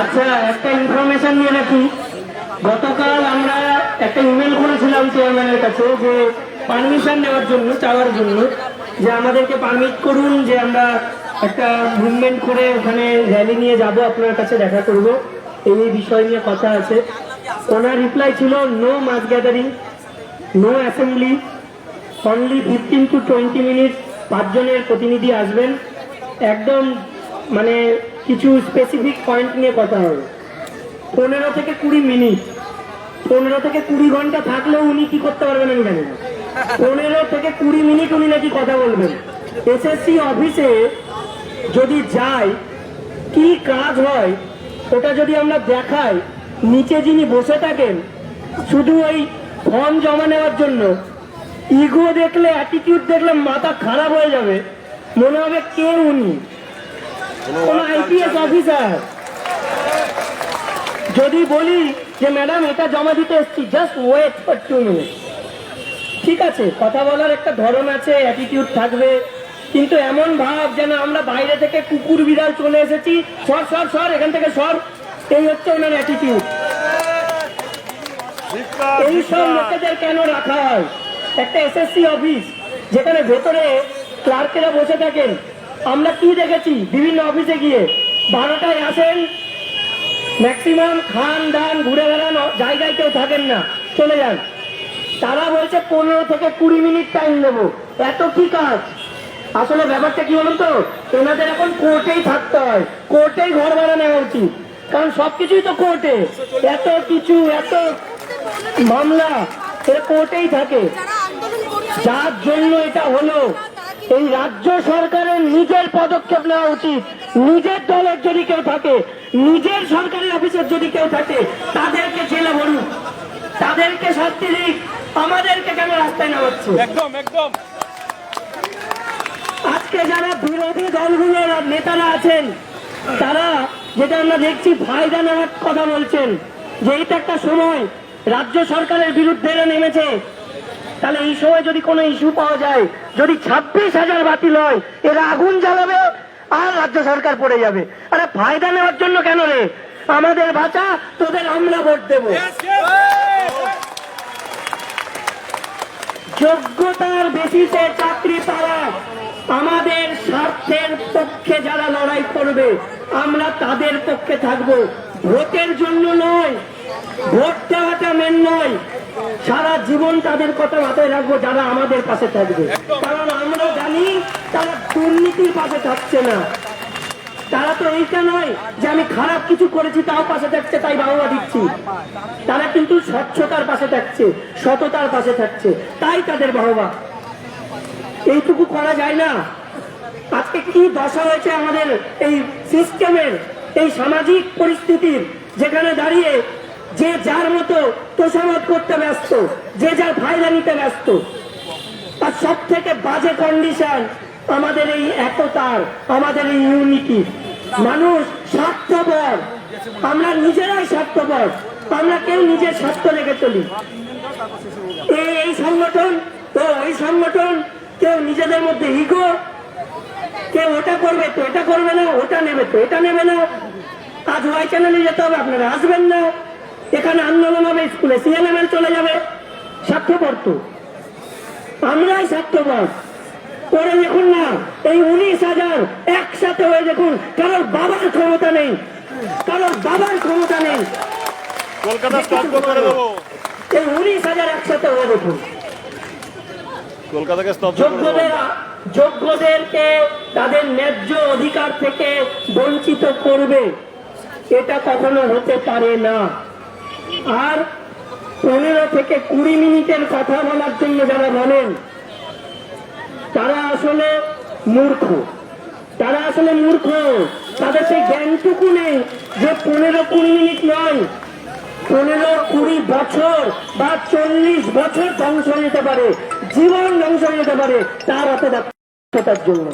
আচ্ছা একটা ইনফরমেশন নিয়ে রাখি। গতকাল আমরা একটা ইমেল করেছিলাম চেয়ারম্যানের কাছে যে পারমিশন নেওয়ার জন্য, চাওয়ার জন্য, যে আমাদেরকে পারমিট করুন যে আমরা একটা মুভমেন্ট করে ওখানে র্যালি নিয়ে যাব, আপনার কাছে দেখা করব। এই বিষয় নিয়ে কথা আছে। ওনার রিপ্লাই ছিল no mass gathering no assembly only fifteen to twenty minute পাঁচজনের প্রতিনিধি আসবেন। একদম মানে কিছু স্পেসিফিক পয়েন্ট নিয়ে কথা হবে। পনেরো থেকে কুড়ি মিনিট পনেরো থেকে কুড়ি ঘণ্টা থাকলেও উনি কি করতে পারবেন আমি জানি পনেরো থেকে কুড়ি মিনিট উনি নাকি কথা বলবেন। এসএসসি অফিসে যদি যাই, কি কাজ হয়, ওটা যদি আমরা দেখাই, নিচে যিনি বসে থাকেন, শুধু ওই ফর্ম জমা নেওয়ার জন্য ইগো দেখলে অ্যাটিটিউড দেখলে মাথা খারাপ হয়ে যাবে। মনে হবে কে উনি? কোন আইপিএস অফিসার যদি বলি যে ম্যাডাম এটা জমা দিতে এসছি just wait for two minute ঠিক আছে কথা বলার একটা ধরন আছে অ্যাটিটিউড থাকবে। কিন্তু এমন ভাব যেন আমরা বাইরে থেকে কুকুর বিড়াল চলে এসেছি। সর সর সর এখান থেকে সর। এই হচ্ছে ওনার অ্যাটিটিউড এই সব লোকেদের কেন রাখা হয়? একটা এসএসসি অফিস যেখানে ভেতরে ক্লার্কেরা বসে থাকেন। আমরা কি দেখেছি? বিভিন্ন অফিসে গিয়ে। বারোটায় আসেন। ম্যাক্সিমাম খান, দান, ঘুরে বেড়ান জায়গায় কেউ থাকেন না। চলে যান। তারা বলছে, পনেরো থেকে কুড়ি মিনিট টাইম দেবো এত কি কাজ? আসলে ব্যাপারটা কি বলুন তো? এনাদের এখন কোর্টেই থাকতে হয়। কোর্টেই ঘর ভাড়া নেওয়া উচিত। কারণ সবকিছুই তো কোর্টে। এত কিছু, এত মামলা এটা কোর্টেই থাকে। যার জন্য এটা হলো। এই রাজ্য সরকারের নিজের পদক্ষেপ নেওয়া উচিত। নিজের দলের যদি কেউ থাকে নিজের সরকারি অফিসের যদি কেউ থাকে তাদেরকে জেলে ভরুক। তাদেরকে শাস্তি দিক। আমাদেরকে কেন রাস্তায় নামাচ্ছে? একদম একদম। আজকে যারা বিরোধী দলগুলোর নেতারা আছেন তারা যেটা আমরা দেখছি ফায়দা নেওয়ার কথা বলছেন যে এটা একটা সময় রাজ্য সরকারের বিরুদ্ধে নেমেছে। তাহলে এই সময় যদি কোনো ইস্যু পাওয়া যায়, যদি ছাব্বিশ হাজার বাতিল হয়, এরা আগুন জ্বালাবে আর রাজ্য সরকার পড়ে যাবে। আরে ফায়দা নেওয়ার জন্য কেন রে? আমাদের বাঁচা, তোদের আমরা ভোট দেবো। যোগ্যতার বেসিসে চাকরি পাওয়া আমাদের স্বার্থের পক্ষে যারা লড়াই করবে, আমরা তাদের পক্ষে থাকব। ভোটের জন্য নয়, ভোট দেওয়াটা মেন নয়। সারা জীবন তাদের কথা মাথায় রাখব, যারা আমাদের পাশে থাকবে। কারণ আমরা জানি তারা দুর্নীতির পাশে থাকছে না। তারা তো এইটা নয় যে আমি খারাপ কিছু করেছি, তাও পাশে থাকছে, তাই বাবা দিচ্ছি। তারা কিন্তু স্বচ্ছতার পাশে থাকছে, সততার পাশে থাকছে, তাই তাদের বাহবা। এইটুকু করা যায় না। আজকে কি দশা হয়েছে আমাদের এই সিস্টেমের এই সামাজিক পরিস্থিতির, যেখানে দাঁড়িয়ে যে যার মতো তোষামত করতে ব্যস্ত, যে যার ফায়দা নিতে ব্যস্ত আর সব থেকে বাজে কন্ডিশন আমাদের এই একতার, আমাদের এই ইউনিটি মানুষ স্বার্থপর, আমরা নিজেরাই স্বার্থপর, আমরা কেউ নিজের স্বার্থ রেখে চলি। এই এই সংগঠন তো এই সংগঠন, কেউ নিজেদের মধ্যে ইগো কেউ ওটা করবে তো এটা করবে না, ওটা নেবে তো এটা নেবে না। আজ ওয়াই চ্যানেলে যেতে হবে, আপনারা আসবেন না। এখানে আন্দোলন হবে স্কুলে সিএলএমএল চলে যাবে। স্বার্থপর তো। আমরাই স্বার্থপর। পরে দেখুন না এই উনিশ হাজার একসাথে হয়ে দেখুন কারোর বাবার ক্ষমতা নেই কারোর বাবার ক্ষমতা নেই। কলকাতা করে এই উনিশ হাজার একসাথে হয়ে দেখুন। কলকাতাকে করে যোগ্যদের যোগ্যদেরকে তাদের ন্যায্য অধিকার থেকে বঞ্চিত করবে। এটা কখনো হতে পারে না। আর পনেরো থেকে কুড়ি মিনিটের কথা বলার জন্য যারা বলেন, তারা আসলে মূর্খ। তারা আসলে মূর্খ। তাদের সেই জ্ঞানটুকু নেই যে পনেরো কুড়ি মিনিট নয়, পনেরো কুড়ি বছর বা চল্লিশ বছর ধ্বংস যেতে পারে, জীবন ধ্বংস যেতে পারে, তার দক্ষতার জন্য।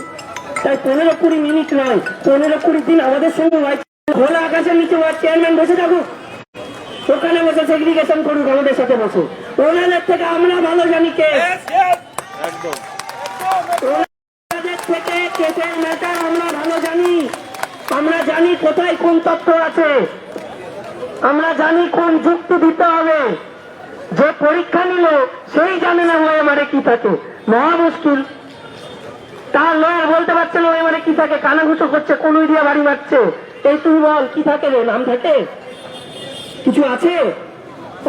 তাই পনেরো কুড়ি মিনিট নয়, পনেরো কুড়ি দিন আমাদের সঙ্গে খোলা আকাশের নিচে চেয়ারম্যান বসে থাকুক। ওখানে বসে সেগ্রিগেশন করুক আমাদের সাথে বসে। ওনাদের থেকে আমরা ভালো জানি কে। ওনাদের থেকে কেসের ম্যাটার আমরা ভালো জানি। আমরা জানি কোথায় কোন তত্ত্ব আছে। আমরা জানি কোন যুক্তি দিতে হবে। যে পরীক্ষা নিল সেই জানে না ওএমআরে কি থাকে। মহা মুশকিল। তার লয়ার বলতে পারছে না ওএমআরে কি থাকে কানাঘুষো করছে কোন এরিয়া বাড়ি মারছে। এই তুই বল কি থাকে রে? নাম থাকে? কিছু আছে?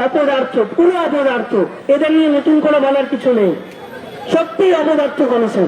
অপদার্থ পুরো অপদার্থ। এদের নিয়ে নতুন করে বলার কিছু নেই। সত্যি অপদার্থ কমিশন